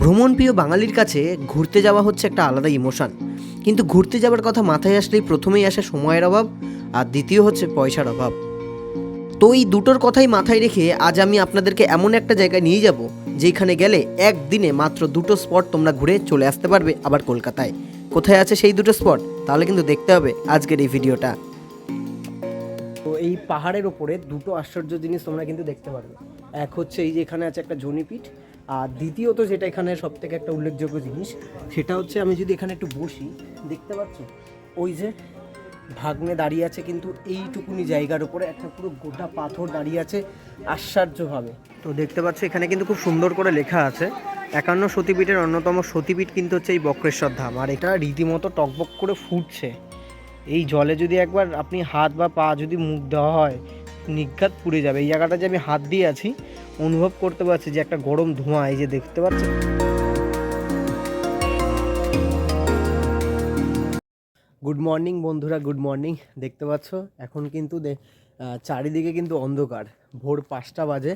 ভ্রমণপ্রিয় বাঙালির কাছে ঘুরতে যাওয়া হচ্ছে একটা আলাদা ইমোশন। কিন্তু ঘুরতে যাওয়ার কথা মাথায় আসলেই প্রথমেই আসে সময়ের অভাব, আর দ্বিতীয় হচ্ছে পয়সার অভাব। তো এই দুটোর কথাই মাথায় রেখে আজ আমি আপনাদেরকে এমন একটা জায়গায় নিয়ে যাব, যেখানে গেলে একদিনে মাত্র দুটো স্পট তোমরা ঘুরে চলে আসতে পারবে আবার কলকাতায়। কোথায় আছে সেই দুটো স্পট? তাহলে কিন্তু দেখতে হবে আজকের এই ভিডিওটা। তো এই পাহাড়ের ওপরে দুটো আশ্চর্য জিনিস তোমরা কিন্তু দেখতে পারবে। এক হচ্ছে এই যে এখানে আছে একটা জনিপীঠ আর দ্বিতীয়ত যেটা এখানে সব থেকে একটা উল্লেখযোগ্য জিনিস, সেটা হচ্ছে আমি যদি এখানে একটু বসি, দেখতে পাচ্ছ? ওই যে ভাগ্নে দাঁড়িয়ে আছে কিন্তু এইটুকুনি জায়গার উপরে, একটা পুরো গোটা পাথর দাঁড়িয়ে আছে, আশ্চর্যভাবে। তো দেখতে পাচ্ছ, এখানে কিন্তু খুব সুন্দর করে লেখা আছে, একান্ন সতীপীঠের অন্যতম সতীপীঠ কিন্তু হচ্ছে এই বক্রেশ্বর ধাম। আর এটা রীতিমতো টকবক করে ফুটছে। এই জলে যদি একবার আপনি হাত বা পা যদি মুখ দেওয়া হয় নিঘাত পুড়ে যাবে। এই জায়গাটা যে আমি হাত দিয়ে আছি, অনুভব করতে পারছি যে একটা গরম ধোঁয়া, এই যে দেখতে পাচ্ছেন গুড মর্নিং বন্ধুরা গুড মর্নিং দেখতে পাচ্ছ? এখন কিন্তু চারিদিকে কিন্তু অন্ধকার। ভোর পাঁচটা বাজে,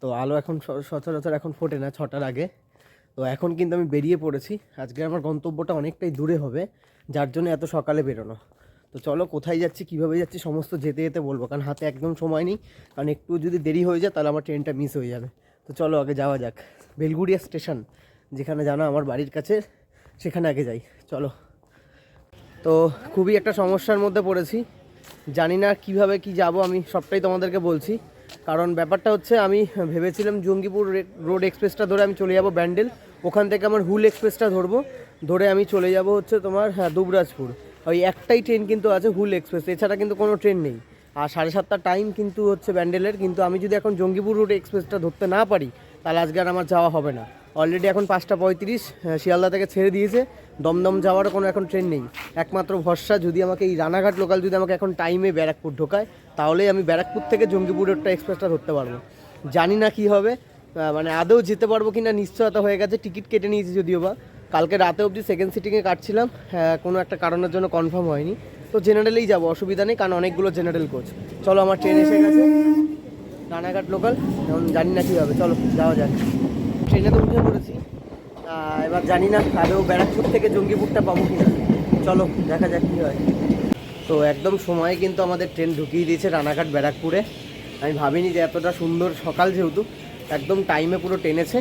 তো আলো এখন সচরাচর এখন ফোটে না ছটার আগে। তো এখন কিন্তু আমি বেরিয়ে পড়েছি। আজকে আমার গন্তব্যটা অনেকটাই দূরে হবে, যার জন্য এত সকালে বেরোনো। তো চলো কোথায় যাচ্ছি, কীভাবে যাচ্ছি, সমস্ত যেতে যেতে বলব। কারণ হাতে একদম সময় নেই, কারণ একটু যদি দেরি হয়ে যায়, তাহলে আমার ট্রেনটা মিস হয়ে যাবে। তো চলো আগে যাওয়া যাক। বেলগুড়িয়া স্টেশন, যেখানে জানো আমার বাড়ির কাছে, সেখানে আগে যাই। চলো। তো খুবই একটা সমস্যার মধ্যে পড়েছি। জানি না কীভাবে কি যাব, আমি সবটাই তোমাদেরকে বলছি। কারণ ব্যাপারটা হচ্ছে, আমি ভেবেছিলাম জঙ্গিপুর রোড এক্সপ্রেসটা ধরে আমি চলে যাব ব্যান্ডেল। ওখান থেকে আমার হুল এক্সপ্রেসটা ধরবো। ধরে আমি চলে যাব হচ্ছে তোমার হ্যাঁ দুবরাজপুর। ওই একটাই ট্রেন কিন্তু আছে হুল এক্সপ্রেস এছাড়া কিন্তু কোনো ট্রেন নেই। আর সাড়ে সাতটার টাইম কিন্তু হচ্ছে ব্যান্ডেলের, কিন্তু আমি যদি এখন জঙ্গিপুর রোড এক্সপ্রেসটা ধরতে না পারি, তাহলে আজকে আর আমার যাওয়া হবে না। অলরেডি এখন পাঁচটা পঁয়ত্রিশ শিয়ালদা থেকে ছেড়ে দিয়েছে। দমদম যাওয়ারও কোনো এখন ট্রেন নেই। একমাত্র ভরসা, যদি আমাকে এই রানাঘাট লোকাল যদি আমাকে এখন টাইমে ব্যারাকপুর ঢোকায়, তাহলেই আমি ব্যারাকপুর থেকে জঙ্গিপুর রোডটা এক্সপ্রেসটা ধরতে পারব। জানি না কি হবে মানে আদৌ যেতে পারব কি না নিশ্চয়তা হয়ে গেছে টিকিট কেটে নিয়েছি যদিও বা। কালকে রাতে অবধি সেকেন্ড সিটিংয়ে কাটছিলাম। হ্যাঁ, কোনো একটা কারণের জন্য কনফার্ম হয়নি। তো জেনারেলেই যাব অসুবিধা নেই কারণ অনেকগুলো জেনারেল কোচ চলো আমার ট্রেন এসে গেছে। রানাঘাট লোকাল এখন জানি না কী হবে চলো যাওয়া যাক। ট্রেনে তো উঠে পড়েছি। এবার জানি না আদৌ ব্যারাকপুর থেকে জঙ্গিপুরটা পাবো কি না চলো দেখা যাক কী হয়। তো একদম সময়ে কিন্তু আমাদের ট্রেন ঢুকিয়ে দিয়েছে রানাঘাট ব্যারাকপুরে। আমি ভাবিনি যে এতটা সুন্দর সকাল যেহেতু একদম টাইমে পুরো টেনেছে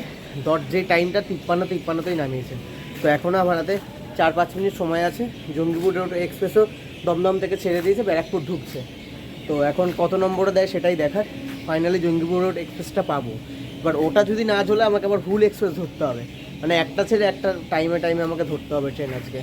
দশ যে টাইমটা তিপ্পান্ন তিপ্পান্নতেই নামিয়েছে। তো এখন হাতে চার পাঁচ মিনিট সময় আছে। জঙ্গিপুর রোড এক্সপ্রেসও দমদম থেকে ছেড়ে দিয়েছে, ব্যারাকপুর ঢুকছে। তো এখন কত নম্বরে দেয় সেটাই দেখার। ফাইনালি জঙ্গিপুর রোড এক্সপ্রেসটা পাবো। এবার ওটা যদি না চলে আমাকে আবার ফুল এক্সপ্রেস ধরতে হবে। মানে একটা ছেড়ে একটা টাইমে টাইমে আমাকে ধরতে হবে ট্রেন আজকে।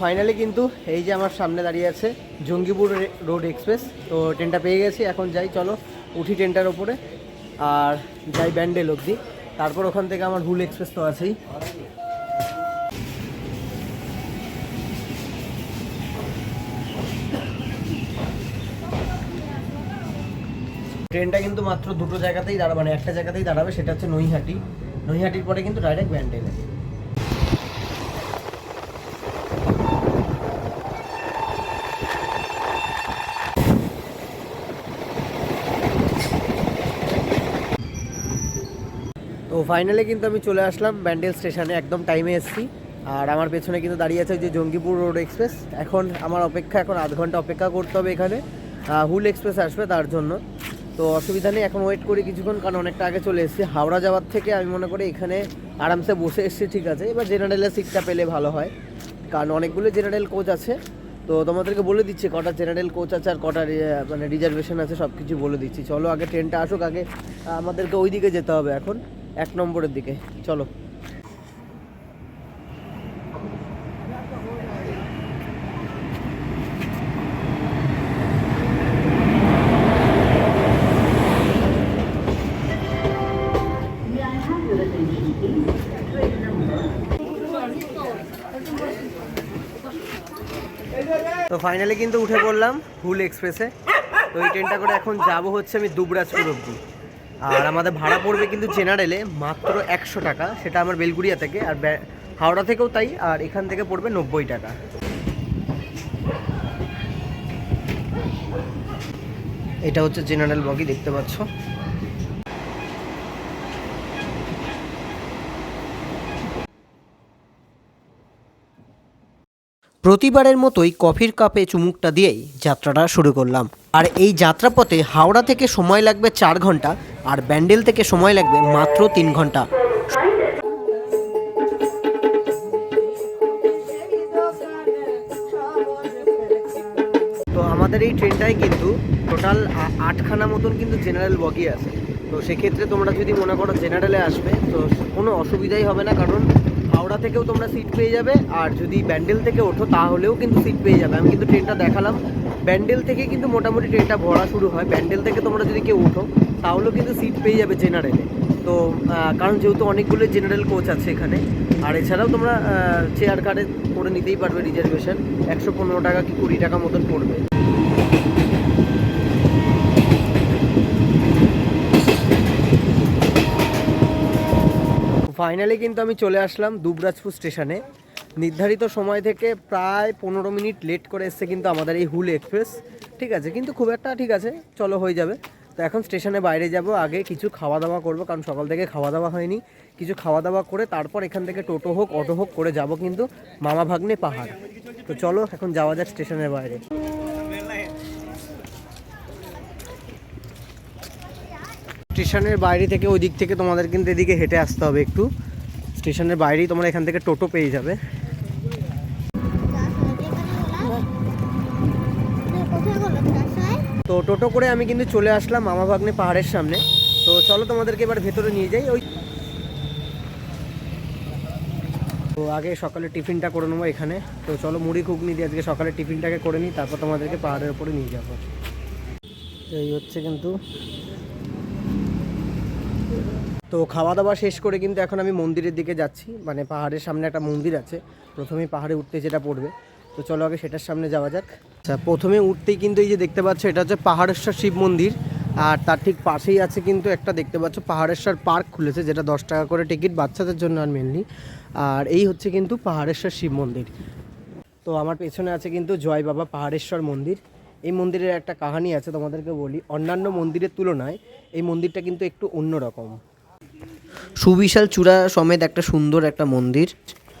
ফাইনালি কিন্তু এই যে আমার সামনে দাঁড়িয়ে আছে জঙ্গিপুর রোড এক্সপ্রেস তো ট্রেনটা পেয়ে গেছি, এখন যাই, চলো, উঠি ট্রেনটার ওপরে, আর যাই ব্যান্ডেল অবধি। তারপর ওখান থেকে আমার হুল এক্সপ্রেস তো আছেই। ট্রেনটা কিন্তু মাত্র দুটো জায়গাতেই দাঁড়াবে মানে একটা জায়গাতেই দাঁড়াবে, সেটা হচ্ছে নৈহাটি। নৈহাটির পরে কিন্তু ডাইরেক্ট ব্যান্ডেলে। ফাইনালি কিন্তু আমি চলে আসলাম ব্যান্ডেল স্টেশনে একদম টাইমে এসেছি। আর আমার পেছনে কিন্তু দাঁড়িয়ে আছে যে জঙ্গিপুর রোড এক্সপ্রেস এখন আমার অপেক্ষা, এখন আধ ঘণ্টা অপেক্ষা করতে হবে এখানে। হুল এক্সপ্রেস আসবে তার জন্য। তো অসুবিধা নেই, এখন ওয়েট করি কিছুক্ষণ, কারণ অনেকটা আগে চলে এসেছি। হাওড়া যাওয়ার থেকে আমি মনে করি এখানে আরামসে বসে এসেছি, ঠিক আছে। এবার জেনারেলের সিটটা পেলে ভালো হয়। কারণ অনেকগুলো জেনারেল কোচ আছে। তো তোমাদেরকে বলে দিচ্ছি, কটা জেনারেল কোচ আছে আর কটা মানে রিজার্ভেশন আছে সব কিছু বলে দিচ্ছি। চলো আগে ট্রেনটা আসুক, আগে আমাদেরকে ওই দিকে যেতে হবে এখন। এক নম্বরের দিকে, চলো। তো ফাইনালি কিন্তু উঠে পড়লাম হুল এক্সপ্রেসে। তো এই ট্রেনটা করে এখন যাব হচ্ছে আমি দুবরাজপুর অবধি আর আমাদের ভাড়া পড়বে কিন্তু জেনারেলে মাত্র একশো টাকা, সেটা আমার বেলগুড়িয়া থেকে, আর হাওড়া থেকেও তাই, আর এখান থেকে পড়বে নব্বই টাকা। এটা হচ্ছে জেনারেল বগি, দেখতে পাচ্ছ। প্রতিবারের মতোই কফির কাপে চুমুকটা দিয়েই যাত্রাটা শুরু করলাম। আর এই যাত্রাপথে হাওড়া থেকে সময় লাগবে চার ঘণ্টা, আর ব্যান্ডেল থেকে সময় লাগবে মাত্র তিন ঘণ্টা। তো আমাদের এই ট্রেনটায় কিন্তু টোটাল আটখানা মতন কিন্তু জেনারেল বগি আছে। তো সেক্ষেত্রে তোমরা যদি মনে করো জেনারেলে আসবে, তো কোনো অসুবিধাই হবে না, কারণ হাওড়া থেকেও তোমরা সিট পেয়ে যাবে। আর যদি ব্যান্ডেল থেকে ওঠো, তাহলেও কিন্তু সিট পেয়ে যাবে। আমি কিন্তু ট্রেনটা দেখালাম। ব্যান্ডেল থেকে কিন্তু মোটামুটি ট্রেনটা ভরা শুরু হয়। ব্যান্ডেল থেকে তোমরা যদি কেউ ওঠো, তাহলেও কিন্তু সিট পেয়ে যাবে জেনারেলে তো কারণ যেহেতু অনেকগুলো জেনারেল কোচ আছে এখানে, আর এছাড়াও তোমরা চেয়ার কার্ডে করে নিতেই পারবে রিজার্ভেশন একশো পনেরো টাকা কি কুড়ি টাকা মতন পড়বে। ফাইনালি কিন্তু আমি চলে আসলাম দুবরাজপুর স্টেশনে। নির্ধারিত সময় থেকে প্রায় পনেরো মিনিট লেট করে এসছে কিন্তু আমাদের এই হুল এক্সপ্রেস। ঠিক আছে, কিন্তু খুব একটা ঠিক আছে, চলো হয়ে যাবে। তো এখন স্টেশনে বাইরে যাব, আগে কিছু খাওয়া দাওয়া করব, কারণ সকাল থেকে খাওয়া দাওয়া হয়নি। কিছু খাওয়া দাওয়া করে তারপর এখান থেকে টোটো হোক, অটো হোক করে যাব কিন্তু মামা ভাগ্নে পাহাড়। তো চলো এখন যাওয়া যাক স্টেশনের বাইরে। স্টেশনের বাইরে থেকে ওই দিক থেকে তোমাদের কিন্তু এদিকে হেঁটে আসতে হবে একটু। স্টেশনের বাইরেই তোমরা এখান থেকে টোটো পেয়ে যাবে। তো টোটো করে আমি কিন্তু চলে আসলাম মামা ভাগ্নে পাহাড়ের সামনে। তো চলো তোমাদেরকে এবার ভেতরে নিয়ে যাই। ওই তো আগে সকালে টিফিনটা করে নেব এখানে। তো চলো মুড়ি ঘুগনি দিয়ে আজকে সকালে টিফিনটাকে করে নিই, তারপর তোমাদেরকে পাহাড়ের উপরে নিয়ে যাব। তো এই হচ্ছে কিন্তু তো খাওয়া দাওয়া শেষ করে কিন্তু এখন আমি মন্দিরের দিকে যাচ্ছি। মানে পাহাড়ের সামনে একটা মন্দির আছে। প্রথমেই পাহাড়ে উঠতে যেটা পড়বে। তো চলো আগে সেটার সামনে যাওয়া যাক। আচ্ছা প্রথমে উঠতেই কিন্তু এই যে দেখতে পাচ্ছ, এটা হচ্ছে পাহাড়েশ্বর শিব মন্দির। আর তার ঠিক পাশেই আছে কিন্তু একটা দেখতে পাচ্ছ, পাহাড়েশ্বর পার্ক খুলেছে, যেটা দশ টাকা করে টিকিট বাচ্চাদের জন্য আর মেনলি আর এই হচ্ছে কিন্তু পাহাড়েশ্বর শিব মন্দির। তো আমার পেছনে আছে কিন্তু জয় বাবা পাহাড়েশ্বর মন্দির। এই মন্দিরের একটা কাহানি আছে, তোমাদেরকে বলি। অন্যান্য মন্দিরের তুলনায় এই মন্দিরটা কিন্তু একটু অন্যরকম। সুবিশাল চূড়া সমেত একটা সুন্দর একটা মন্দির।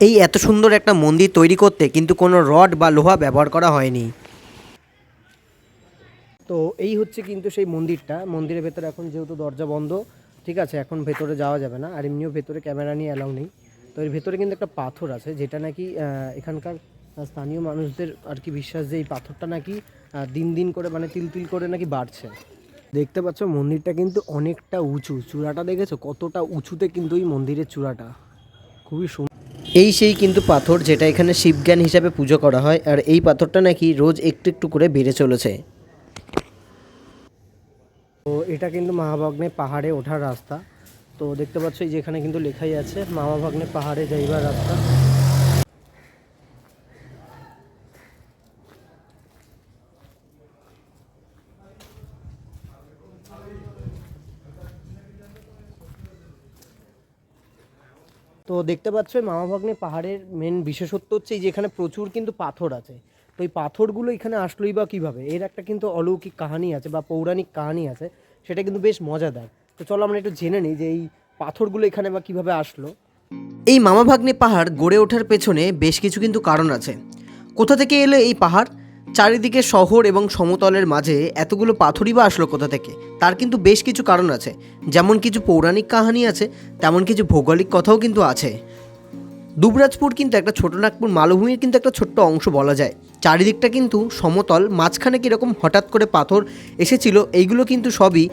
এই এত সুন্দর একটা মন্দির তৈরি করতে কিন্তু কোনো রড বা লোহা ব্যবহার করা হয়নি। তো এই হচ্ছে কিন্তু সেই মন্দিরটা। মন্দিরের ভেতরে এখন যেহেতু দরজা বন্ধ, ঠিক আছে, এখন ভেতরে যাওয়া যাবে না। আর এমনিও ভেতরে ক্যামেরা নিয়ে অ্যালাউ নেই। তো এর ভেতরে কিন্তু একটা পাথর আছে, যেটা নাকি এখানকার স্থানীয় মানুষদের আর কি বিশ্বাস যে এই পাথরটা নাকি দিন দিন করে মানে তিল তিল করে নাকি বাড়ছে। দেখতে পাচ্ছ মন্দিরটা কিন্তু অনেকটা উঁচু। চূড়াটা দেখেছ? কতটা উঁচুতে কিন্তু এই মন্দিরের চূড়াটা। খুবই সুন্দর এই সেই কিন্তু পাথর যেটা এখানে শিবজ্ঞান হিসাবে পুজো করা হয় আর এই পাথরটা নাকি রোজ একটু একটু করে বেড়ে চলেছে। তো এটা কিন্তু মহাভাগ্নে পাহাড়ে ওঠার রাস্তা। তো দেখতে পাচ্ছ এই যেখানে কিন্তু লেখাই আছে মহাভাগ্নে পাহাড়ে যাইবার রাস্তা। তো দেখতে পাচ্ছ, এই মামাভাগ্নে পাহাড়ের মেন বিশেষত্ব হচ্ছে এই যে এখানে প্রচুর কিন্তু পাথর আছে। তো এই পাথরগুলো এখানে আসলোই বা কীভাবে? এর একটা কিন্তু অলৌকিক কাহিনী আছে বা পৌরাণিক কাহিনী আছে, সেটা কিন্তু বেশ মজাদার। তো চলো আমরা একটু জেনে নিই যে এই পাথরগুলো এখানে বা কীভাবে আসলো। এই মামাভাগ্নে পাহাড় গড়ে ওঠার পেছনে বেশ কিছু কিন্তু কারণ আছে। কোথা থেকে এলো এই পাহাড়? চারিদিকে শহর এবং সমতলের মাঝে এতগুলো পাথরই বা আসলো কোথা থেকে? তার কিন্তু বেশ কিছু কারণ আছে। যেমন কিছু পৌরাণিক কাহানি আছে, তেমন কিছু ভৌগোলিক কথাও কিন্তু আছে। দুবরাজপুর কিন্তু একটা ছোটনাগপুর মালভূমির কিন্তু একটা ছোট্ট অংশ বলা যায়। চারিদিকটা কিন্তু সমতল, মাঝখানে কীরকম হঠাৎ করে পাথর এসেছিল, এইগুলো কিন্তু সবই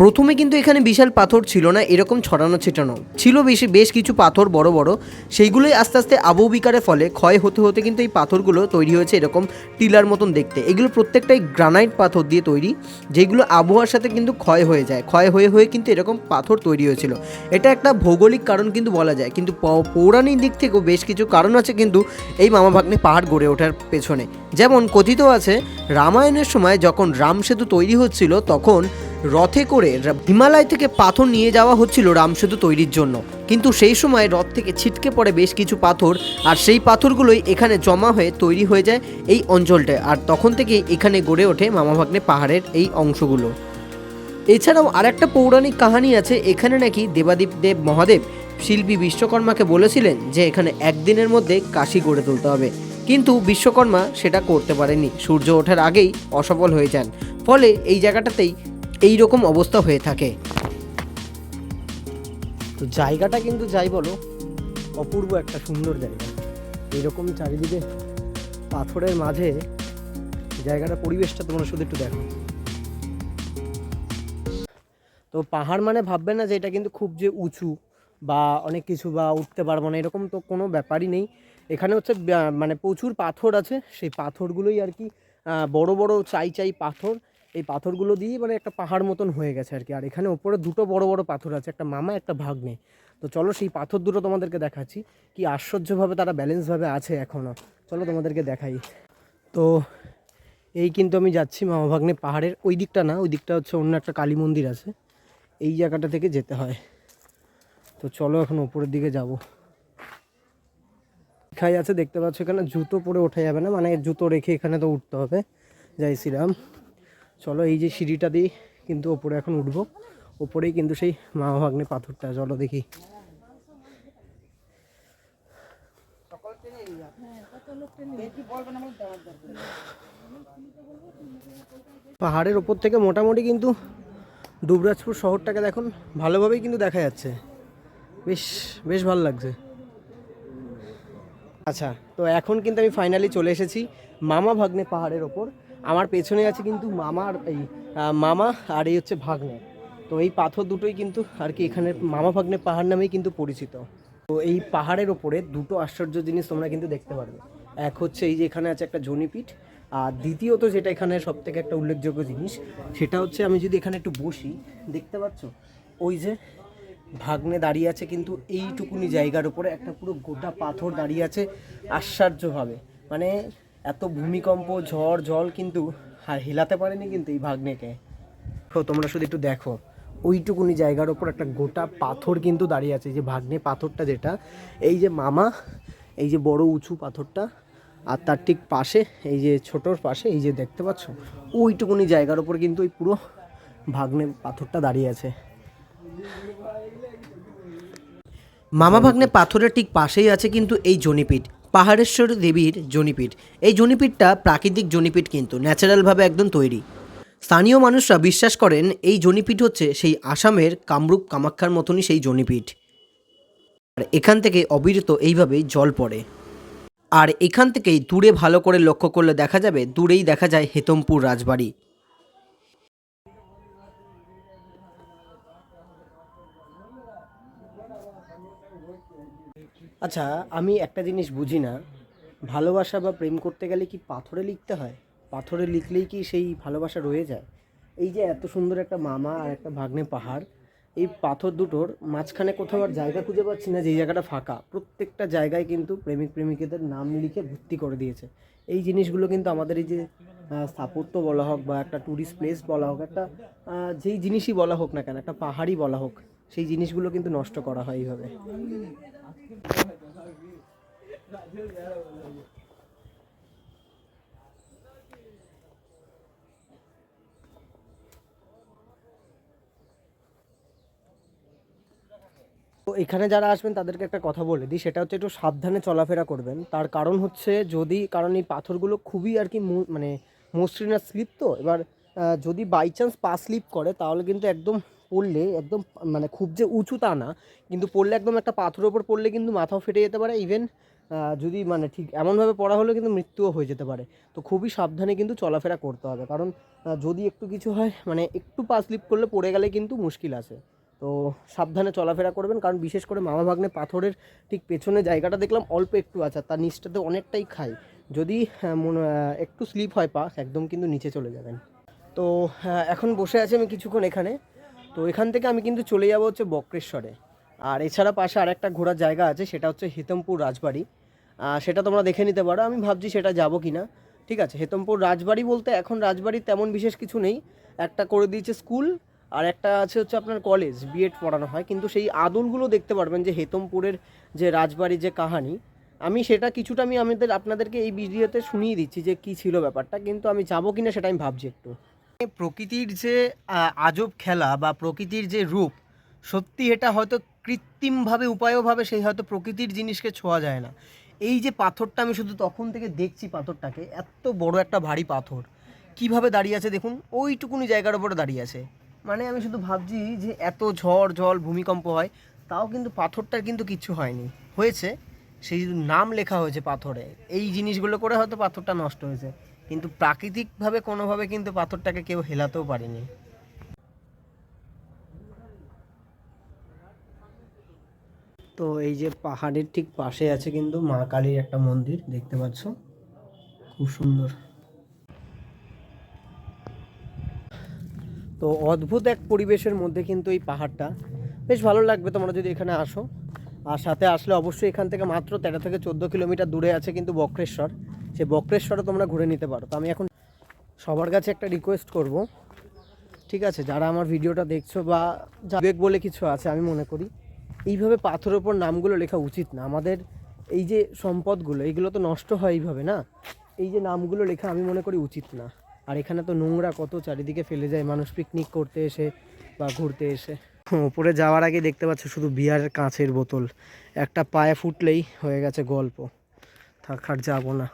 প্রথমে কিন্তু এখানে বিশাল পাথর ছিল না, এরকম ছড়ানো ছিটানো। ছিল বেশি, বেশ কিছু পাথর বড় বড়। সেইগুলোই আস্তে আস্তে আবহ বিকারের ফলে ক্ষয় হতে হতে কিন্তু এই পাথরগুলো তৈরি হয়েছে এরকম টিলার মতন দেখতে। এগুলো প্রত্যেকটাই গ্রানাইট পাথর দিয়ে তৈরি, যেগুলো আবহাওয়ার সাথে কিন্তু ক্ষয় হয়ে যায়। ক্ষয় হয়ে হয়ে কিন্তু এরকম পাথর তৈরি হয়েছিল। এটা একটা ভৌগোলিক কারণ কিন্তু বলা যায়, কিন্তু পৌরাণিক দিক থেকেও বেশ কিছু কারণ আছে কিন্তু এই মামাভাগ্নে পাহাড় গড়ে ওঠার পেছনে। যেমন কথিত আছে, রামায়ণের সময় যখন রাম সেতু তৈরি হচ্ছিল, তখন রথে করে হিমালয় থেকে পাথর নিয়ে যাওয়া হচ্ছিল রামসেতু তৈরির জন্য। কিন্তু সেই সময় রথ থেকে ছিটকে পড়ে বেশ কিছু পাথর, আর সেই পাথরগুলোই এখানে জমা হয়ে তৈরি হয়ে যায় এই অঞ্চলটায়। আর তখন থেকে এখানে গড়ে ওঠে মামাভাগ্নে পাহাড়ের এই অংশগুলো। এছাড়াও আরেকটা পৌরাণিক কাহিনী আছে, এখানে নাকি দেবাদীপ দেব মহাদেব শিল্পী বিশ্বকর্মাকে বলেছিলেন যে এখানে একদিনের মধ্যে কাশি গড়ে তুলতে হবে। কিন্তু বিশ্বকর্মা সেটা করতে পারেনি সূর্য ওঠার আগেই অসফল হয়ে যান। ফলে এই জায়গাটাতেই এই রকম অবস্থা হয়ে থাকে। তো জায়গাটা কিন্তু যাই বলো, অপূর্ব একটা সুন্দর জায়গা। এইরকম চারিদিকে পাথরের মাঝে জায়গাটা, পরিবেশটা তোমরা শুধু একটু দেখো। তো পাহাড় মানে ভাববে না যে এটা কিন্তু খুব যে উঁচু বা অনেক কিছু বা উঠতে পারব না, এরকম তো কোনো ব্যাপারই নেই। এখানে হচ্ছে মানে প্রচুর পাথর আছে। সেই পাথরগুলোই আর কি বড় বড় চাই চাই পাথর এই পাথরগুলো দিয়েই মানে একটা পাহাড় মতন হয়ে গেছে আর কি। আর এখানে ওপরে দুটো বড় বড় পাথর আছে, একটা মামা, একটা ভাগ্নে। তো চলো সেই পাথর দুটো তোমাদেরকে দেখাচ্ছি। কি আশ্চর্যভাবে তারা ব্যালেন্সভাবে আছে এখনও চলো তোমাদেরকে দেখাই। তো এই কিন্তু আমি যাচ্ছি মামা ভাগ্নে পাহাড়ের ওই দিকটা না, ওই দিকটা হচ্ছে অন্য একটা কালী মন্দির আছে। এই জায়গাটা থেকে যেতে হয়। তো চলো এখন ওপরের দিকে যাব। খাই আছে, দেখতে পাচ্ছ এখানে, জুতো পরে ওঠা যাবে না মানে জুতো রেখে এখানে তো উঠতে হবে। জয় শ্রীরাম। চলো এই যে সিঁড়িটা দিয়ে কিন্তু ওপরে এখন উঠবো। ওপরেই কিন্তু সেই মামা ভাগ্নে পাথরটা, চলো দেখি। পাহাড়ের ওপর থেকে মোটামুটি কিন্তু দুবরাজপুর শহরটাকে দেখুন, ভালোভাবেই কিন্তু দেখা যাচ্ছে। বেশ বেশ ভালো লাগছে। আচ্ছা তো এখন কিন্তু আমি ফাইনালি চলে এসেছি মামা ভাগ্নে পাহাড়ের ওপর। আমার পেছনে আছে কিন্তু মামার এই মামা আর এই হচ্ছে ভাগ্নে। তো এই পাথর দুটোই কিন্তু আর কি এখানে মামা ভাগ্নে পাহাড় নামেই কিন্তু পরিচিত। তো এই পাহাড়ের ওপরে দুটো আশ্চর্য জিনিস তোমরা কিন্তু দেখতে পারবে। এক হচ্ছে এই যে এখানে আছে একটা জনিপীঠ, আর দ্বিতীয়ত যেটা এখানে সব থেকে একটা উল্লেখযোগ্য জিনিস, সেটা হচ্ছে আমি যদি এখানে একটু বসি, দেখতে পাচ্ছ? ওই যে ভাগ্নে দাঁড়িয়ে আছে কিন্তু এইটুকুনি জায়গার উপরে একটা পুরো গোটা পাথর দাঁড়িয়ে আছে আশ্চর্যভাবে। মানে এত ভূমিকম্প, ঝড়, জল কিন্তু আর হেলাতে পারেনি কিন্তু এই ভাগ্নেকে। তো তোমরা শুধু একটু দেখো, ওইটুকুনি জায়গার ওপর একটা গোটা পাথর কিন্তু দাঁড়িয়ে আছে যে ভাগ্নে পাথরটা যেটা, এই যে মামা, এই যে বড় উঁচু পাথরটা, আর তার ঠিক পাশে, এই যে ছোটোর পাশে, এই যে দেখতে পাচ্ছ, ওইটুকুনি জায়গার ওপর কিন্তু ওই পুরো ভাগ্নে পাথরটা দাঁড়িয়ে আছে। মামা ভাগ্নে পাথরের ঠিক পাশেই আছে কিন্তু এই জনিপীঠ। পাহাড়েশ্বরী দেবীর জনিপীঠ। এই জনিপীঠটা প্রাকৃতিক জনিপীঠ কিন্তু, ন্যাচারালভাবে একদম তৈরি। স্থানীয় মানুষরা বিশ্বাস করেন এই জনিপীঠ হচ্ছে সেই আসামের কামরূপ কামাখ্যার মতনই সেই জনিপীঠ। আর এখান থেকে অবিরত এইভাবেই জল পড়ে। আর এখান থেকেই দূরে ভালো করে লক্ষ্য করলে দেখা যাবে, দূরেই দেখা যায় হেতমপুর রাজবাড়ি। আচ্ছা আমি একটা জিনিস বুঝি না। ভালোবাসা বা প্রেম করতে গেলে কি পাথরে লিখতে হয়? পাথরে লিখলেই কি সেই ভালোবাসা রয়ে যায়? এই যে এত সুন্দর একটা মামা আর একটা ভাগ্নে পাহাড়, এই পাথর দুটোর মাঝখানে কোথাও আর জায়গা খুঁজে পাচ্ছি না যে জায়গাটা ফাঁকা। প্রত্যেকটা জায়গায় কিন্তু প্রেমিক প্রেমিকাদের নাম লিখে ভর্তি করে দিয়েছে। এই জিনিসগুলো কিন্তু আমাদের এই যে স্থাপত্য বলা হোক বা একটা ট্যুরিস্ট প্লেস বলা হোক, একটা যেই জিনিসই বলা হোক না কেন, একটা পাহাড়ই বলা হোক, সেই জিনিসগুলো কিন্তু নষ্ট করা হয় এইভাবে। তো এখানে যারা আসবেন, তাদেরকে একটা কথা বলে দিই। সেটা হচ্ছে একটু সাবধানে চলাফেরা করবেন। তার কারণ হচ্ছে যদি, কারণ এই পাথরগুলো খুবই আর কি মানে মসৃণ আর স্লিপ তো। এবার যদি বাই চান্স পা স্লিপ করে, তাহলে কিন্তু একদম পড়লে, একদম মানে খুব যে উঁচু তা না, কিন্তু পড়লে একদম একটা পাথরের ওপর পড়লে কিন্তু মাথাও ফেটে যেতে পারে। ইভেন যদি মানে ঠিক এমনভাবে পড়া হলে কিন্তু মৃত্যুও হয়ে যেতে পারে। তো খুবই সাবধানে কিন্তু চলাফেরা করতে হবে। কারণ যদি একটু কিছু হয় মানে একটু পা স্লিপ করলে পড়ে গেলে কিন্তু মুশকিল আছে। তো সাবধানে চলাফেরা করবেন। কারণ বিশেষ করে মামা ভাগ্নে পাথরের ঠিক পেছনে জায়গাটা দেখলাম অল্প একটু আছে তার নিচটাতে অনেকটাই খাই। যদি একটু স্লিপ হয় পা, একদম কিন্তু নিচে চলে যাবেন। তো এখন বসে আছি আমি কিছুক্ষণ এখানে। তো এখান থেকে আমি কিন্তু চলে যাব হচ্ছে বক্রেশ্বরে। আর এছাড়া পাশে আরেকটা ঘোরার জায়গা আছে, সেটা হচ্ছে হিতমপুর রাজবাড়ি। সেটা তোমরা দেখে নিতে পারো। আমি ভাবছি সেটা যাব কি না ঠিক আছে, হেতমপুর রাজবাড়ি বলতে এখন রাজবাড়ির তেমন বিশেষ কিছু নেই। একটা করে দিয়েছে স্কুল, আর একটা আছে হচ্ছে আপনার কলেজ বিএড পড়ানো হয়। কিন্তু সেই আদলগুলো দেখতে পারবেন যে হেতমপুরের যে রাজবাড়ির যে কাহানি, আমি সেটা কিছুটা আমি আমাদের, আপনাদেরকে এই ভিডিওতে শুনিয়ে দিচ্ছি যে কী ছিল ব্যাপারটা, কিন্তু আমি যাব কিনা সেটা আমি ভাবছি একটু। প্রকৃতির যে আজব খেলা বা প্রকৃতির যে রূপ, সত্যি এটা হয়তো কৃত্রিমভাবে, উপায়ভাবে সেই হয়তো প্রকৃতির জিনিসকে ছোঁয়া যায় না। এই যে পাথরটা আমি শুধু তখন থেকে দেখছি পাথরটাকে, এত বড় একটা ভারী পাথর। কীভাবে দাঁড়িয়ে আছে দেখুন? ওইটুকুনি জায়গার উপরে দাঁড়িয়ে আছে। মানে আমি শুধু ভাবছি যে এত ঝড় জল ভূমিকম্প হয়, তাও কিন্তু পাথরটার কিন্তু কিচ্ছু হয়নি। হয়েছে, সেই নাম লেখা হয়েছে পাথরে। এই জিনিসগুলো করে হয়তো পাথরটা নষ্ট হয়েছে। কিন্তু প্রাকৃতিকভাবে কোনোভাবে কিন্তু পাথরটাকে কেউ হেলাতেও পারেনি। তো এই যে পাহাড়ের ঠিক পাশে আছে কিন্তু মা কালীর একটা মন্দির, দেখতে পাচ্ছ? খুব সুন্দর। তো অদ্ভুত এক পরিবেশের মধ্যে কিন্তু এই পাহাড়টা। বেশ ভালো লাগবে তোমরা যদি এখানে আসো। আর সাথে আসলে অবশ্যই এখান থেকে মাত্র তেরো থেকে চোদ্দ কিলোমিটার দূরে আছে কিন্তু বক্রেশ্বর। সে বক্রেশ্বরও তোমরা ঘুরে নিতে পারো। তো আমি এখন সবার কাছে একটা রিকোয়েস্ট করব। ঠিক আছে, যারা আমার ভিডিওটা দেখছ বা যা বিবেক বলে কিছু আছে, আমি মনে করি। এইভাবে পাথরের ওপর নামগুলো লেখা উচিত না। আমাদের এই যে সম্পদগুলো এইগুলো তো নষ্ট হয় এইভাবে না? এই যে নামগুলো লেখা আমি মনে করি উচিত না। আর এখানে তো নোংরা কত চারিদিকে ফেলে যায়, মানুষ পিকনিক করতে এসে বা ঘুরতে এসে। উপরে যাওয়ার আগে দেখতে পাচ্ছ শুধু বিয়ারের কাঁচের বোতল। একটা পায়ে ফুটলেই হয়ে গেছে গল্প। থাকার যাব না।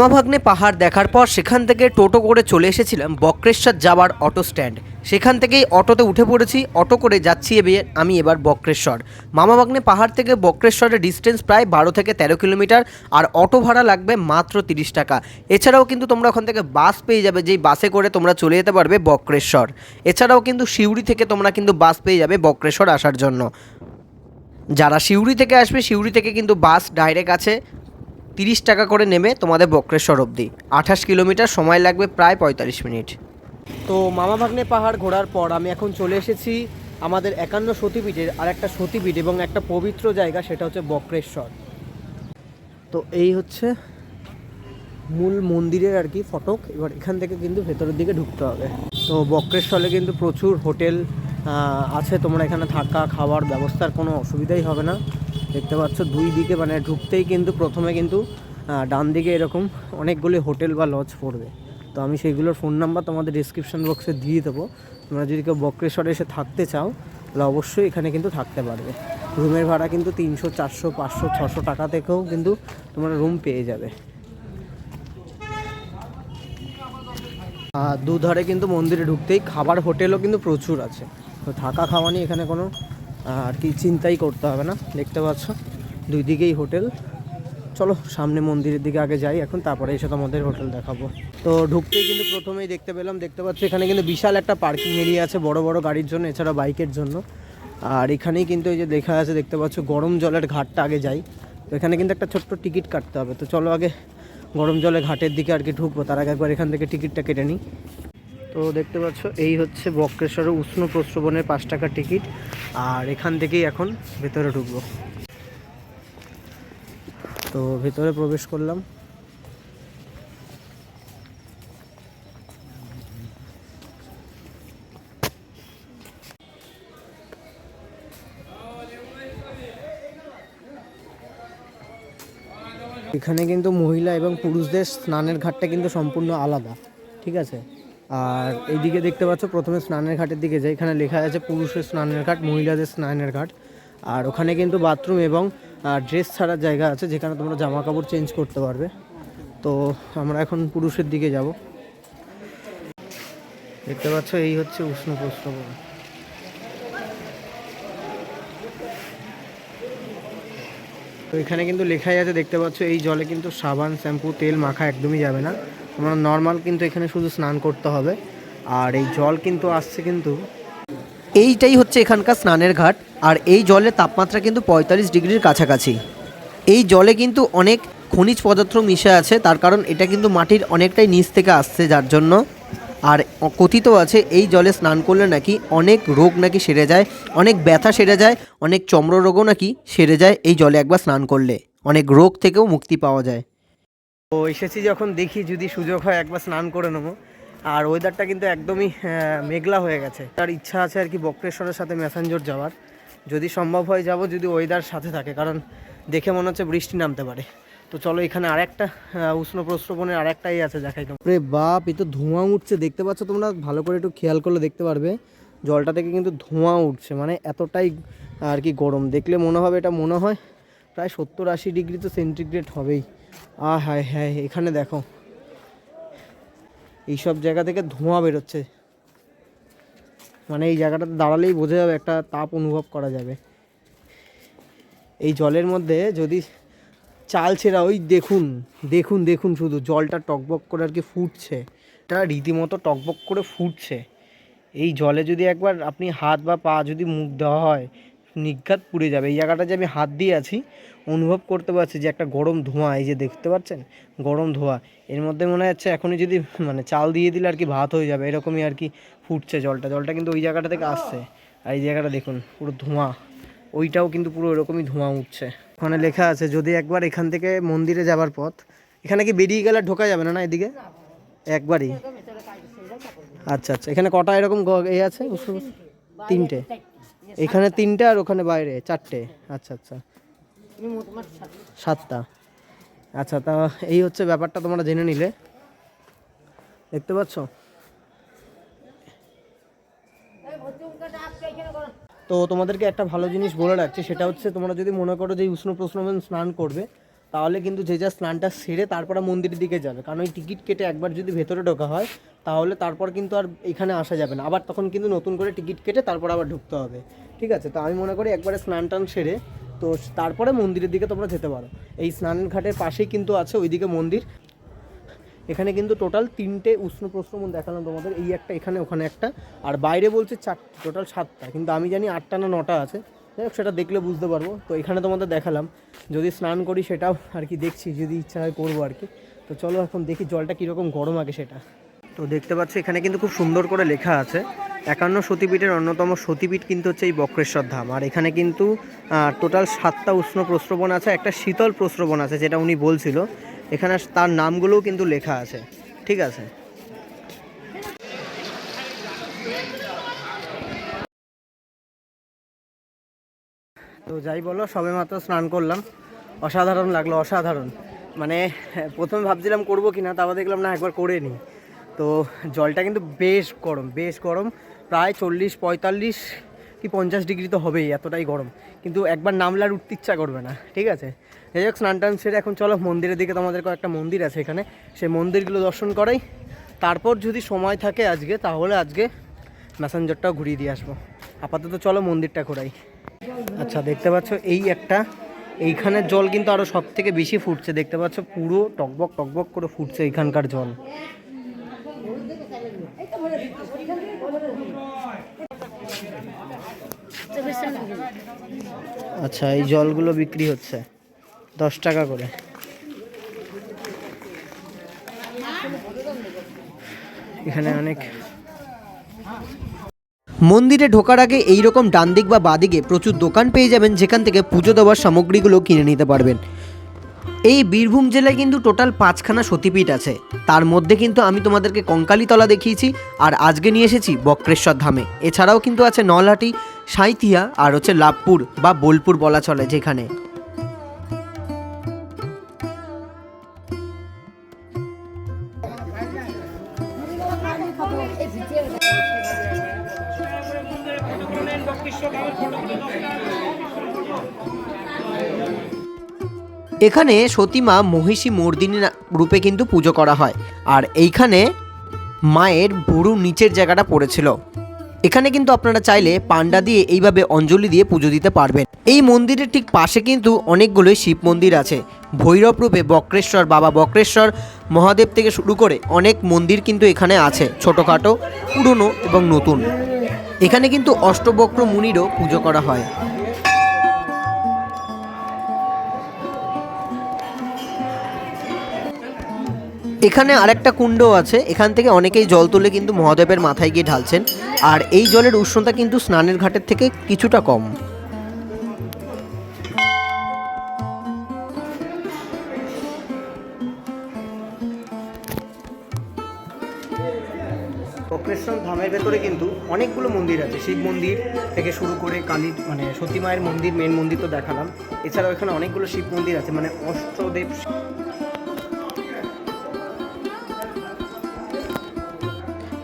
মামাভাগ্নে পাহাড় দেখার পর সেখান থেকে টোটো করে চলে এসেছিলাম বক্রেশ্বর যাওয়ার অটো স্ট্যান্ড। সেখান থেকেই অটোতে উঠে পড়েছি, অটো করে যাচ্ছি এবে আমি এবার বক্রেশ্বর। মামাভাগ্নে পাহাড় থেকে বক্রেশ্বরের ডিস্টেন্স প্রায় বারো থেকে তেরো কিলোমিটার, আর অটো ভাড়া লাগবে মাত্র তিরিশ টাকা। এছাড়াও কিন্তু তোমরা ওখান থেকে বাস পেয়ে যাবে, যেই বাসে করে তোমরা চলে যেতে পারবে বক্রেশ্বর। এছাড়াও কিন্তু সিউড়ি থেকে তোমরা কিন্তু বাস পেয়ে যাবে বক্রেশ্বর আসার জন্য। যারা সিউড়ি থেকে আসবে, সিউড়ি থেকে কিন্তু বাস ডাইরেক্ট আছে। তিরিশ টাকা করে নেবে তোমাদের বক্রেশ্বর অবধি। আঠাশ কিলোমিটার সময় লাগবে প্রায় পঁয়তাল্লিশ মিনিট। তো মামা ভাগ্নে পাহাড় ঘোরার পর আমি এখন চলে এসেছি আমাদের একান্ন সতীপীঠের আর একটা সতীপীঠ এবং একটা পবিত্র জায়গা, সেটা হচ্ছে বক্রেশ্বর। তো এই হচ্ছে মূল মন্দিরের আর কি ফটক। এবার এখান থেকে কিন্তু ভেতরের দিকে ঢুকতে হবে। তো বক্রেশ্বরে কিন্তু প্রচুর হোটেল আছে। তোমরা এখানে থাকা, খাওয়ার ব্যবস্থার কোনো অসুবিধাই হবে না। দেখতে পাচ্ছ, দুই দিকে মানে ঢুকতেই কিন্তু প্রথমে কিন্তু ডান দিকে এরকম অনেকগুলি হোটেল বা লজ পড়বে। তো আমি সেইগুলোর ফোন নাম্বার তোমাদের ডিসক্রিপশন বক্সে দিয়ে দেবো। তোমরা যদি কেউ বক্রেশ্বরে এসে থাকতে চাও, তাহলে অবশ্যই এখানে কিন্তু থাকতে পারবে। রুমের ভাড়া কিন্তু তিনশো, চারশো, পাঁচশো, ছশো টাকা থেকেও কিন্তু তোমরা রুম পেয়ে যাবে। দুধারে কিন্তু মন্দিরে ঢুকতেই খাবার হোটেলও কিন্তু প্রচুর আছে। তো থাকা, খাওয়া নিয়ে এখানে কোনো আর কি চিন্তাই করতে হবে না, দেখতে পাচ্ছ? দুই দিকেই হোটেল। চলো, সামনে মন্দিরের দিকে আগে যাই, এখন তারপরে এসে তোমাদের হোটেল দেখাবো। তো ঢুকতেই কিন্তু প্রথমেই দেখতে পেলাম, দেখতে পাচ্ছ এখানে কিন্তু বিশাল একটা পার্কিং এরিয়া আছে, বড় বড় গাড়ির জন্য, এছাড়া বাইকের জন্য। আর এখানেই কিন্তু এই যে দেখা আছে দেখতে পাচ্ছ গরম জলের ঘাটটা আগে যাই। তো এখানে কিন্তু একটা ছোট্ট টিকিট কাটতে হবে। তো চলো আগে গরম জলে ঘাটের দিকে আর কি ঢুকবো, তার আগে একবার এখান থেকে টিকিটটা কেটে নিই। তো দেখতে পাচ্ছ, এই হচ্ছে বক্রেশ্বরের উষ্ণ প্রস্রবণের পাঁচ টাকার টিকিট। আর এখান থেকেই এখন ভেতরে ঢুকবো। তো ভেতরে প্রবেশ করলাম। এখানে কিন্তু মহিলা এবং পুরুষদের স্নানের ঘাটটা কিন্তু সম্পূর্ণ আলাদা, ঠিক আছে? আর এইদিকে দেখতে পাচ্ছ, প্রথমে স্নানের ঘাটের দিকে যাই। এখানে লেখা আছে, পুরুষের স্নানের ঘাট, মহিলাদের স্নানের ঘাট। আর ওখানে কিন্তু বাথরুম এবং ড্রেস ছাড়ার জায়গা আছে, যেখানে তোমরা জামা কাপড় চেঞ্জ করতে পারবে। তো আমরা এখন পুরুষের দিকে যাব। দেখতে পাচ্ছ, এই হচ্ছে উষ্ণ প্রস্রবণ। তো এখানে কিন্তু লেখাই আছে, দেখতে পাচ্ছ, এই জলে কিন্তু সাবান, শ্যাম্পু, তেল মাখা একদমই যাবে না। তোমরা নর্মাল কিন্তু এখানে শুধু স্নান করতে হবে। আর এই জল কিন্তু আসছে কিন্তু। এইটাই হচ্ছে এখানকার স্নানের ঘাট, আর এই জলের তাপমাত্রা কিন্তু পঁয়তাল্লিশ ডিগ্রির কাছাকাছি। এই জলে কিন্তু অনেক খনিজ পদার্থ মিশে আছে, তার কারণ এটা কিন্তু মাটির অনেকটাই নিচ থেকে আসছে যার জন্য। আর কথিত আছে, এই জলে স্নান করলে নাকি অনেক রোগ নাকি সেরে যায়, অনেক ব্যথা সেরে যায়, অনেক চর্ম রোগও নাকি সেরে যায় এই জলে একবার স্নান করলে। অনেক রোগ থেকেও মুক্তি পাওয়া যায়। তো এসেছি যখন দেখি যদি সুযোগ হয় একবার স্নান করে নেব। আর ওয়েদারটা কিন্তু একদমই মেঘলা হয়ে গেছে। তার ইচ্ছা আছে আর কি বক্রেশ্বরের সাথে ম্যাসেঞ্জর যাওয়ার। যদি সম্ভব হয় যাব, যদি ওয়েদার সাথে থাকে, কারণ দেখে মনে হচ্ছে বৃষ্টি নামতে পারে। তো চলো এখানে আরেকটা উষ্ণ প্রস্রবণের আরেকটাই আছে দেখাই রে বাপ, এ তো ধোঁয়া উঠছে। দেখতে পাচ্ছ তোমরা? ভালো করে একটু খেয়াল করলে দেখতে পারবে। জলটা থেকে কিন্তু ধোঁয়া উঠছে। মানে এতটাই আর কি গরম। দেখলে মনে হবে এটা মনে হয় প্রায় সত্তর আশি ডিগ্রি তো সেন্টিগ্রেড হবেই। আ হায় হ্যাঁ এখানে দেখো। এইসব জায়গা থেকে ধোঁয়া বেরোচ্ছে। মানে এই জায়গাটা দাঁড়ালেই বোঝা যাবে একটা তাপ অনুভব করা যাবে। এই জলের মধ্যে যদি চাল ছেঁড়া, ওই দেখুন দেখুন দেখুন শুধু জলটা টকবক করে আর কি ফুটছে। এটা রীতিমতো টকবক করে ফুটছে। এই জলে যদি একবার আপনি হাত বা পা যদি মুখ দেওয়া হয় নিঘাত পুড়ে যাবে। এই জায়গাটা যে আমি হাত দিয়ে আছি, অনুভব করতে পারছি যে একটা গরম ধোঁয়া, এই যে দেখতে পাচ্ছেন? গরম ধোঁয়া। এর মধ্যে মনে হচ্ছে এখনই যদি মানে চাল দিয়ে দিলে আর কি ভাত হয়ে যাবে, এরকমই আর কি ফুটছে জলটা। জলটা কিন্তু ওই জায়গাটা থেকে আসছে। আর এই জায়গাটা দেখুন, পুরো ধোঁয়া। ওইটাও কিন্তু পুরো এরকমই ধোঁয়া উঠছে। ওখানে লেখা আছে, যদি একবার এখান থেকে মন্দিরে যাবার পথ এখানে কি বেরিয়ে গেলে ঢোকা যাবে না না, এদিকে? একবারই? আচ্ছা আচ্ছা। এখানে কটা এরকম এ আছে? তিনটে। এখানে তিনটে আর ওখানে বাইরে চারটে। আচ্ছা আচ্ছা। সাতটা। আচ্ছা তা এই হচ্ছে ব্যাপারটা তোমরা জেনে নিলে। দেখতে পাচ্ছ? তো তোমাদেরকে একটা ভালো জিনিস বলে রাখছি সেটা হচ্ছে তোমরা যদি মনে করো যে উষ্ণ প্রশ্ন স্নান করবে তাহলে কিন্তু যে যা স্নানটা সেরে তারপরে মন্দিরের দিকে যাবে। কারণ ওই টিকিট কেটে একবার যদি ভেতরে ঢোকা হয়, তাহলে তারপর কিন্তু আর এখানে আসা যাবে না। আবার তখন কিন্তু নতুন করে টিকিট কেটে তারপর আবার ঢুকতে হবে। ঠিক আছে? তো আমি মনে করি একবারে স্নান টান সেরে তো তারপরে মন্দিরের দিকে তোমরা যেতে পারো। এই স্নান ঘাটের পাশেই কিন্তু আছে ওইদিকে মন্দির। এখানে কিন্তু টোটাল তিনটে উষ্ণ প্রশ্রমণ দেখালাম তোমাদের। এই একটা, এখানে ওখানে একটা। আর বাইরে বলছে চারটে, টোটাল সাতটা। কিন্তু আমি জানি আটটা না নটা আছে। যাই হোক, সেটা দেখলে বুঝতে পারব। তো এখানে তোমাদের দেখালাম, যদি স্নান করি সেটাও আর কি দেখছি, যদি ইচ্ছা হয় করব আর কি। তো চলো এখন দেখি জলটা কীরকম গরম আগে সেটা। তো দেখতে পাচ্ছ, এখানে কিন্তু খুব সুন্দর করে লেখা আছে, একান্ন সতীপীঠের অন্যতম সতীপীঠ কিন্তু হচ্ছে এই বক্রেশ্বর ধাম। আর এখানে কিন্তু টোটাল সাতটা উষ্ণ প্রস্রবণ আছে, একটা শীতল প্রস্রবণ আছে, যেটা উনি বলছিল। এখানে তার নামগুলোও কিন্তু লেখা আছে, ঠিক আছে? তো যাই বলো, সবে মাত্র স্নান করলাম। অসাধারণ লাগল, অসাধারণ। মানে প্রথমে ভাবছিলাম করব কি না তারপর দেখলাম না, একবার করে নিই। তো জলটা কিন্তু বেশ গরম বেশ গরম। প্রায় চল্লিশ, পঁয়তাল্লিশ কি পঞ্চাশ ডিগ্রি তো হবেই, এতটাই গরম। কিন্তু একবার নামলে আর উঠতে ইচ্ছা করবে না, ঠিক আছে? যাই হোক, স্নান টান সেরে এখন চলো, মন্দিরের দিকে তোমাদের কয়েকটা মন্দির আছে এখানে। সেই মন্দিরগুলো দর্শন করাই। তারপর যদি সময় থাকে আজকে, তাহলে আজকে ম্যাসেঞ্জারটাও ঘুরিয়ে দিয়ে আসব। আপাতত চলো মন্দিরটা ঘোরাই। আচ্ছা দেখতে পাচ্ছ এই একটা। এইখানের জল কিন্তু আরও সব থেকে বেশি ফুটছে। দেখতে পাচ্ছ পুরো টকবক টকবক করে ফুটছে এইখানকার জল। আচ্ছা এই জলগুলো বিক্রি হচ্ছে। দশ টাকা করে। এখানে অনেক মন্দিরে ঢোকার আগে এইরকম ডান দিক বা বাদিকে প্রচুর দোকান পেয়ে যাবেন, যেখান থেকে পুজো দেওয়ার সামগ্রীগুলো কিনে নিতে পারবেন। এই বীরভূম জেলায় কিন্তু টোটাল পাঁচখানা সতীপীঠ আছে। তার মধ্যে কিন্তু আমি তোমাদেরকে কঙ্কালীতলা দেখিয়েছি, আর আজকে নিয়ে এসেছি বক্রেশ্বর ধামে। এছাড়াও কিন্তু আছে নলহাটি, সাঁইথিয়া, আর হচ্ছে লাভপুর বা বোলপুর বলা চলে যেখানে। এখানে সতীমা মহিষী মর্দিনী রূপে কিন্তু পুজো করা হয়। আর এইখানে মায়ের বুড়ো নিচের জায়গাটা পড়েছিল। এখানে কিন্তু আপনারা চাইলে পান্ডা দিয়ে এইভাবে অঞ্জলি দিয়ে পুজো দিতে পারবেন। এই মন্দিরের ঠিক পাশে কিন্তু অনেকগুলোই শিব মন্দির আছে। ভৈরব রূপে বক্রেশ্বর, বাবা বক্রেশ্বর, মহাদেব থেকে শুরু করে অনেক মন্দির কিন্তু এখানে আছে। ছোটোখাটো, পুরনো এবং নতুন। এখানে কিন্তু অষ্টবক্র মুনিরও পুজো করা হয়। এখানে আরেকটা কুণ্ড আছে, এখান থেকে অনেকেই জল তুলে কিন্তু মহাদেবের মাথায় গিয়ে ঢালছেন। আর এই জলের উষ্ণতা কিন্তু স্নানের ঘাটের থেকে কিছুটা কম। বক্রেশ্বর ধামের ভেতরে কিন্তু অনেকগুলো মন্দির আছে। শিব মন্দির থেকে শুরু করে কালী মানে সতী মায়ের মন্দির মেন মন্দির তো দেখালাম। এছাড়াও এখানে অনেকগুলো শিব মন্দির আছে মানে অষ্টদেব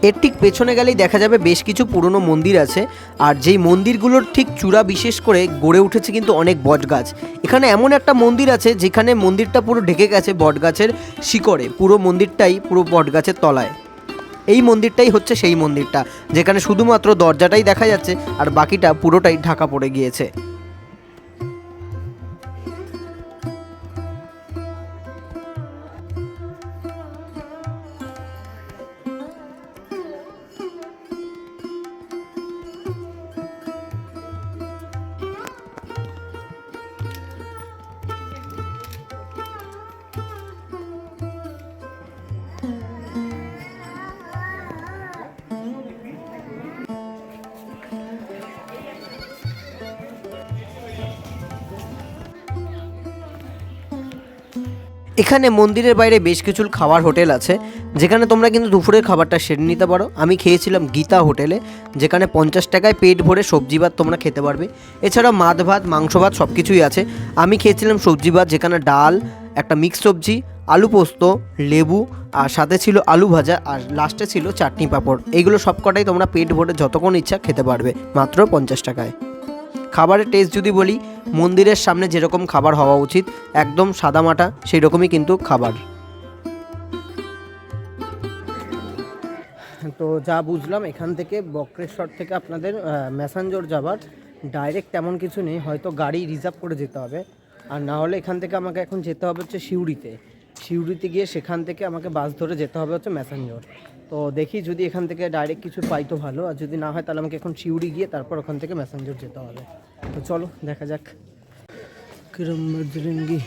এর ঠিক পেছনে গেলেই দেখা যাবে বেশ কিছু পুরনো মন্দির আছে। আর যেই মন্দিরগুলোর ঠিক চূড়া বিশেষ করে গড়ে উঠেছে কিন্তু অনেক বটগাছ। এখানে এমন একটা মন্দির আছে যেখানে মন্দিরটা পুরো ঢেকে গেছে বটগাছের শিকড়ে। পুরো মন্দিরটাই পুরো বটগাছের তলায়। এই মন্দিরটাই হচ্ছে সেই মন্দিরটা, যেখানে শুধুমাত্র দরজাটাই দেখা যাচ্ছে আর বাকিটা পুরোটাই ঢাকা পড়ে গিয়েছে। এখানে মন্দিরের বাইরে বেশ কিছু খাবার হোটেল আছে, যেখানে তোমরা কিন্তু দুপুরের খাবারটা সেরে নিতে পারো। আমি খেয়েছিলাম গীতা হোটেলে, যেখানে পঞ্চাশ টাকায় পেট ভরে সবজি ভাত তোমরা খেতে পারবে। এছাড়া মাছ ভাত, মাংস ভাত সব কিছুই আছে। আমি খেয়েছিলাম সবজি ভাত, যেখানে ডাল, একটা মিক্স সবজি, আলু পোস্ত, লেবু, আর সাথে ছিল আলু ভাজা, আর লাস্টে ছিল চাটনি পাঁপড়। এইগুলো সবকটাই তোমরা পেট ভরে যতক্ষণ ইচ্ছা খেতে পারবে, মাত্র পঞ্চাশ টাকায়। খাবারের টেস্ট যদি বলি, মন্দিরের সামনে যেরকম খাবার হওয়া উচিত, একদম সাদামাটা সেই রকমই কিন্তু খাবার। তো যা বুঝলাম, এখান থেকে বক্রেশ্বর থেকে আপনাদের ম্যাসাঞ্জোর যাবার। ডাইরেক্ট তেমন কিছু নেই, হয়তো গাড়ি রিজার্ভ করে যেতে হবে। আর না হলে এখান থেকে আমাকে এখন যেতে হবে হচ্ছে সিউড়িতে। সিউড়িতে গিয়ে সেখান থেকে আমাকে বাস ধরে যেতে হবে হচ্ছে ম্যাসাঞ্জোর তো দেখি যদি এখান থেকে ডাইরেক্ট কিছু পাই তো ভালো। আর যদি না হয় তাহলে আমাকে এখন শিউরি গিয়ে তারপর ওখান থেকে ম্যাসেঞ্জার যেতে হবে। তো চলো, দেখা যাক। কিরম মর্জিরিঙ্গি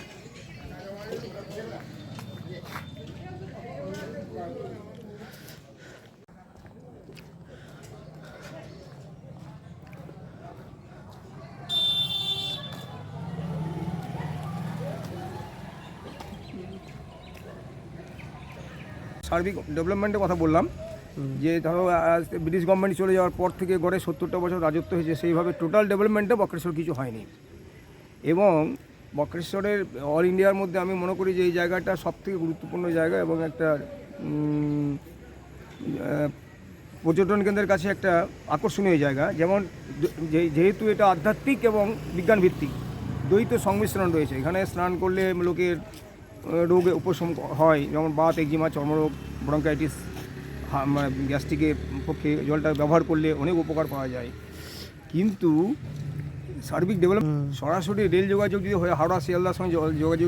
সার্বিক ডেভেলপমেন্টের কথা বললাম, যে ধরো ব্রিটিশ গভর্নমেন্ট চলে যাওয়ার পর থেকে গড়ে সত্তরটা বছর রাজত্ব হয়েছে, সেইভাবে টোটাল ডেভেলপমেন্টে বক্রেশ্বর কিছু হয়নি। এবং বক্রেশ্বরের অল ইন্ডিয়ার মধ্যে আমি মনে করি যে এই জায়গাটা সবথেকে গুরুত্বপূর্ণ জায়গা এবং একটা পর্যটন কেন্দ্রের কাছে একটা আকর্ষণীয় জায়গা। যেমন যেহেতু এটা আধ্যাত্মিক এবং বিজ্ঞান ভিত্তিক দ্বৈত সংমিশ্রণ রয়েছে। এখানে স্নান করলে লোকের রোগে উপশম হয় যেমন বাত একজিমা চর্মরোগ ব্রঙ্কাইটিস মানে গ্যাস্ট্রিকের পক্ষে জলটা ব্যবহার করলে অনেক উপকার পাওয়া যায়। কিন্তু সার্বিক ডেভেলপ সরাসরি রেল যোগাযোগ যদি হয় হাওড়া শিয়ালদার সঙ্গে যোগাযোগ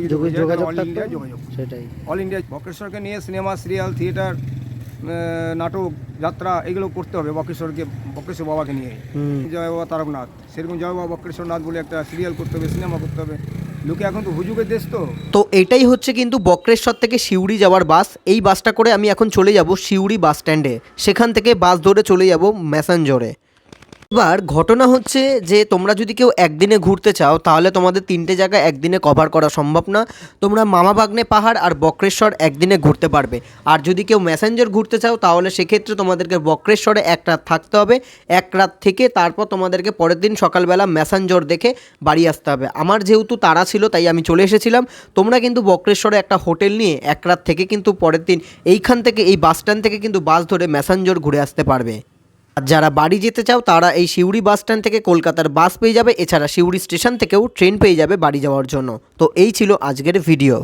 অল ইন্ডিয়া যোগাযোগ। সেটাই। অল ইন্ডিয়া বক্রেশ্বরকে নিয়ে সিনেমা সিরিয়াল থিয়েটার নাটক যাত্রা এগুলো করতে হবে বক্রেশ্বরকে বক্রেশ্বর বাবাকে নিয়ে। জয় বাবা তারকনাথ। সেরকম জয় বাবা বক্রেশ্বরনাথ বলে একটা সিরিয়াল করতে হবে সিনেমা করতে হবে। লোকে এখন তো এটাই হচ্ছে কিন্তু বক্রেশ্বর থেকে সিউড়ি যাওয়ার বাস। এই বাসটা করে আমি এখন চলে যাব সিউড়ি বাস স্ট্যান্ডে সেখান থেকে বাস ধরে চলে যাব ম্যাসাঞ্জরে। এবার ঘটনা হচ্ছে যে তোমরা যদি কেউ একদিনে ঘুরতে চাও, তাহলে তোমাদের তিনটে জায়গা একদিনে কভার করা সম্ভব না। তোমরা মামাবাগনে পাহাড় আর বক্রেশ্বর একদিনে ঘুরতে পারবে। আর যদি কেউ ম্যাসেঞ্জার ঘুরতে চাও, তাহলে সেক্ষেত্রে তোমাদেরকে বক্রেশ্বরে এক রাত থাকতে হবে। এক রাত থেকে তারপর তোমাদেরকে পরের দিন সকালবেলা ম্যাসেঞ্জর দেখে বাড়ি আসতে হবে। আমার যেহেতু তারা ছিল, তাই আমি চলে এসেছিলাম। তোমরা কিন্তু বক্রেশ্বরে একটা হোটেল নিয়ে এক রাত থেকে কিন্তু পরের দিন এইখান থেকে, এই বাস স্ট্যান্ড থেকে কিন্তু বাস ধরে ম্যাসেঞ্জর ঘুরে আসতে পারবে। যারা বাড়ি যেতে চাও, তারা এই সিউড়ি বাস স্ট্যান্ড থেকে কলকাতার বাস পেয়ে যাবে। এছাড়া সিউড়ি স্টেশন থেকেও ট্রেন পেয়ে যাবে বাড়ি যাওয়ার জন্য। তো এই ছিল আজকের ভিডিও।